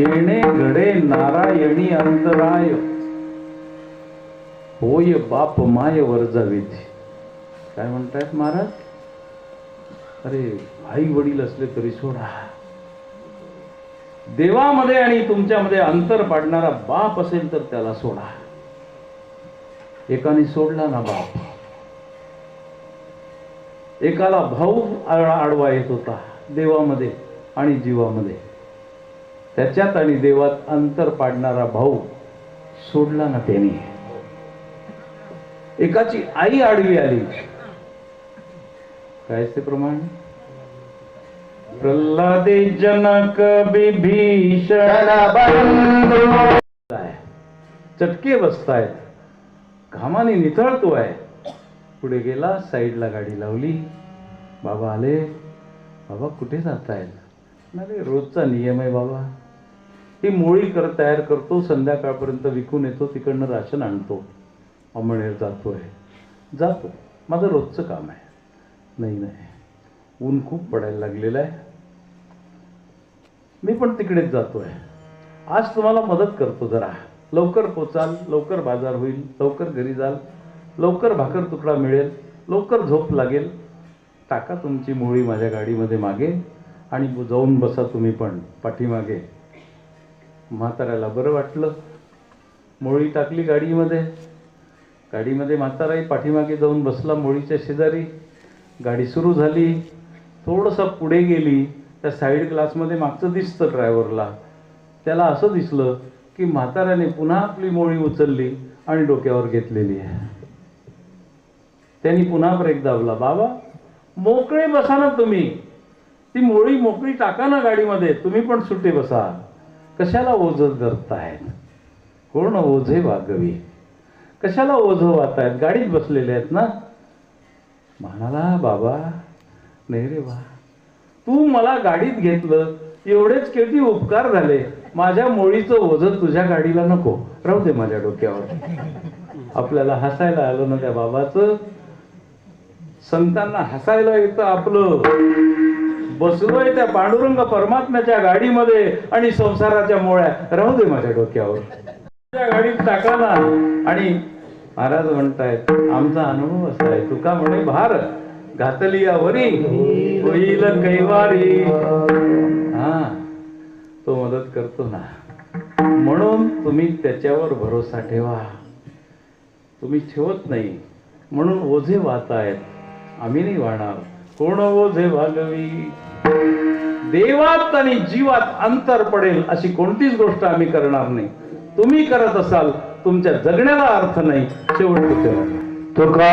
जेणे घडे नारायणी अंतराय. होय बाप माय वर जावीत काय म्हणतायत महाराज? अरे आई वडील असले तरी सोडा. देवामध्ये आणि तुमच्यामध्ये अंतर पाडणारा बाप असेल तर त्याला सोडा. एकाने सोडला ना बाप. एकाला भाऊ आडवा येत होता देवामध्ये आणि जीवामध्ये. त्याच्यात आणि देवात अंतर पाडणारा भाऊ सोडला ना त्याने. एकाची आई आडवी आली. काय ते प्रमाण? प्रल्हादे जनक बिभीषण चटके बसतायत. घामाने निथळतो आहे पुढे गेला साईडला गाडी लावली. बाबा आले. बाबा कुठे जातायत? नाही रोजचा नियम आहे बाबा. ही मोळी कर तयार करतो संध्याकाळपर्यंत विकून येतो तिकडनं राशन आणतो. अमळनेर आहे जातो. माझं रोजचं काम आहे. नाही नाही. ऊन खूप पडायला लागलेलं आहे. मी पण तिकडेच जातो आहे आज तुम्हाला मदत करतो जरा. लवकर पोचाल लवकर बाजार होईल लवकर घरी जाल लवकर भाकर तुकडा मिळेल लवकर झोप लागेल. टाका तुमची मोळी माझ्या गाडीमध्ये मागे आणि जाऊन बसा तुम्ही पण पाठीमागे. म्हाताऱ्याला बरं वाटलं. मोळी टाकली गाडीमध्ये. गाडीमध्ये म्हाताराही पाठीमागे जाऊन बसला मोळीच्या शेजारी. गाडी सुरू झाली. थोडंसं पुढे गेली. त्या साईड ग्लासमध्ये मागचं दिसतं ड्रायव्हरला त्याला असं दिसलं की म्हाताऱ्याने पुन्हा आपली मोळी उचलली आणि डोक्यावर घेतलेली आहे. त्यांनी पुन्हा ब्रेक दाबला. बाबा मोकळे बसा ना तुम्ही. ती मोळी मोकळी टाका ना गाडीमध्ये. तुम्ही पण सुटे बसा. कशाला ओझ धरतायत? कोण ओझे वागवी. कशाला ओझ वाहतायत गाडीत बसलेले आहेत ना? म्हणाला बाबा नाही रे बा तू मला गाडीत घेतलं एवढेच किती उपकार झाले. माझ्या मोळीचं ओझ तुझ्या गाडीला नको. राहू दे माझ्या डोक्यावर. आपल्याला हसायला आलं ना त्या बाबाचं? संतांना हसायला येतं आपलं. बसलोय त्या पांडुरंग परमात्म्याच्या गाडीमध्ये आणि संसाराच्या मोळ्या. राहू दे माझ्या डोक्यावर. त्या गाडीत टाकाना आणि महाराज म्हणतायत आमचा अनुभव असा आहे. तुका म्हणे भार. घातली यावरी होईल कैवारी. हा तो मदत करतो ना. म्हणून तुम्ही त्याच्यावर भरोसा ठेवा. तुम्ही ठेवत नाही. म्हणून ओझे वाहतायत. आम्ही नाही वाहणार. कोण ओझे वागवी देवात आणि जीवात अंतर पडेल अशी कोणतीच गोष्ट आम्ही करणार नाही. तुम्ही करत असाल तुमच्या जगण्याला अर्थ नाही. शेवट कुठे तुका